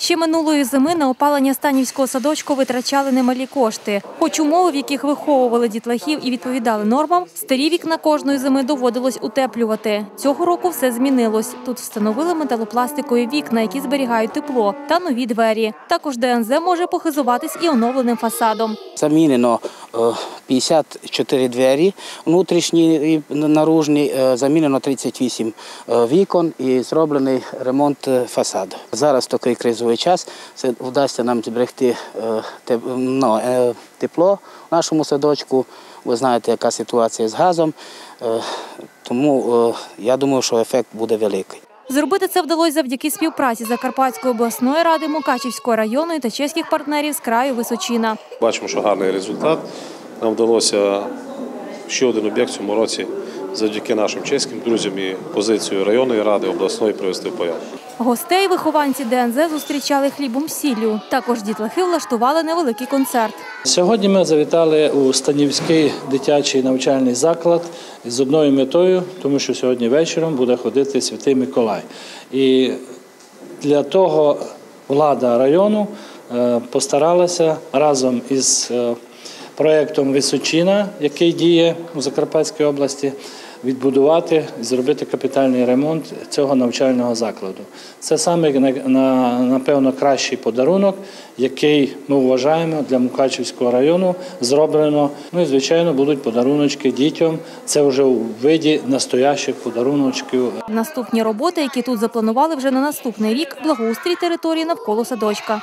Ще минулої зими на опалення станівського садочку витрачали немалі кошти. Хоч умови, в яких виховували дітлахів і відповідали нормам, старі вікна кожної зими доводилось утеплювати. Цього року все змінилось. Тут встановили металопластикові вікна, які зберігають тепло, та нові двері. Також ДНЗ може похизуватись і оновленим фасадом. Замінено 54 двері внутрішні і наружні, е, замінено 38 е, вікон і зроблений ремонт е, фасаду. Зараз такий кризовий час, це вдасться нам зберегти е, ну, е, тепло в нашому садочку. Ви знаєте, яка ситуація з газом, е, тому е, я думаю, що ефект буде великий. Зробити це вдалося завдяки співпраці Закарпатської обласної ради, Мукачівського району та чеських партнерів з краю Височина. Бачимо, що гарний результат. Нам вдалося ще один об'єкт цьому році завдяки нашим чеським друзям і позицію районної ради обласної привести в порядок. Гостей вихованці ДНЗ зустрічали хлібом сіллю. Також дітлахи влаштували невеликий концерт. Сьогодні ми завітали у Станівський дитячий навчальний заклад з одною метою, тому що сьогодні вечором буде ходити Святий Миколай. І для того влада району е, постаралася разом із е, проєктом Височина, який діє у Закарпатській області, відбудувати зробити капітальний ремонт цього навчального закладу. Це саме на- на- напевно кращий подарунок, який ми вважаємо для Мукачівського району зроблено. Ну і звичайно будуть подаруночки дітям. Це вже у виді настоящих подаруночків Наступні роботи, які тут запланували вже на наступний рік, благоустрій території навколо садочка.